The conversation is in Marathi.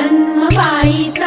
जन्म बाईचा